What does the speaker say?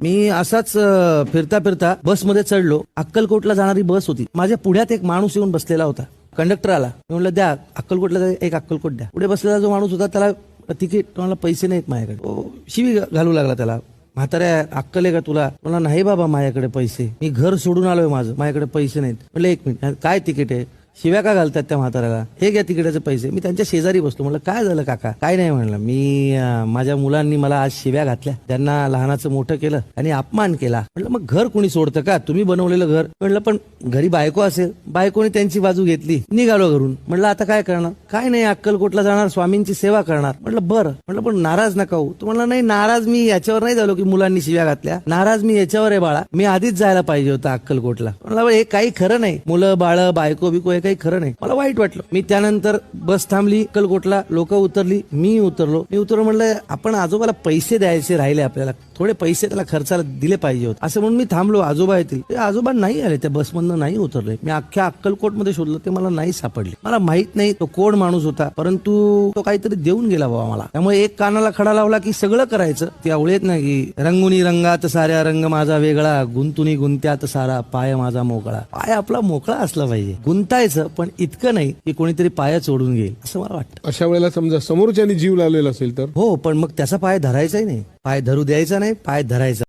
मी असाच फिरता फिरता बसमध्ये चढलो. अक्कलकोटला जाणारी बस होती. माझ्या पुढ्यात एक माणूस येऊन बसलेला होता. कंडक्टर आला. मी म्हणलं द्या अक्कलकोटला एक अक्कलकोट द्या. पुढे बसलेला जो माणूस होता त्याला तिकीट मला पैसे नाहीत माझ्याकडे. शिवी घालू लागला त्याला. म्हाताऱ्या अक्कल आहे का तुला? मला नाही बाबा माझ्याकडे पैसे. मी घर सोडून आलोय माझं. माझ्याकडे पैसे नाहीत. म्हणलं एक मिनिट. काय तिकीट आहे? शिव्या का घालतात त्या म्हाताऱ्याला? हे घ्या तिकडेचे पैसे. मी त्यांच्या शेजारी बसलो. म्हटलं काय झालं काका? काय नाही म्हणलं. मी माझ्या मुलांनी मला आज शिव्या घातल्या. त्यांना लहानाचं मोठं केलं आणि अपमान केला. म्हटलं मग घर कोणी सोडतं का? तुम्ही बनवलेलं घर. म्हणलं पण घरी बायको असेल. बायकोने त्यांची बाजू घेतली. निघालो घरून. म्हणलं आता काय करणार? काय नाही अक्कलकोटला जाणार. स्वामींची सेवा करणार. म्हटलं बरं. म्हटलं पण नाराज नका हो तो नाही नाराज मी याच्यावर नाही झालो की मुलांनी शिव्या घातल्या. नाराज मी याच्यावर आहे बाळा. मी आधीच जायला पाहिजे होतं अक्कलकोटला. म्हणलं हे काही खरं नाही. मुलं बाळ बायको बिको एक काही खरं नाही. मला वाईट वाटलं. मी त्यानंतर बस थांबली अक्कलकोटला. लोक उतरली मी उतरलो. मी उतरलो म्हणलं आपण आजोबाला पैसे द्यायचे राहिले आपल्याला. थोडे पैसे त्याला खर्चाला दिले पाहिजे होते. असं म्हणून मी थांबलो आजोबा येतील ते आजोबा नाही आले त्या बसमधनं नाही उतरले. मी अख्ख्या अक्कलकोटमध्ये शोधलं ते मला नाही सापडले. मला माहीत नाही तो कोण माणूस होता परंतु तो काहीतरी देऊन गेला बाबा मला. त्यामुळे एक कानाला खडा लावला की सगळं करायचं. ते आवळेत नाही की रंगुनी रंगात साऱ्या रंग माझा वेगळा गुंतुनी गुंत्यात सारा पाय माझा मोकळा. पाय आपला मोकळा असला पाहिजे. गुंतायचं पण इतकं नाही की कोणीतरी पाया चोडून घेईल असं मला वाटतं. अशा वेळेला समजा समोरच्यानी जीव लावलेला असेल तर? हो पण मग त्याचा पाय धरायचाही नाही. पाय धरू द्यायचा नाही पाय धरायचा.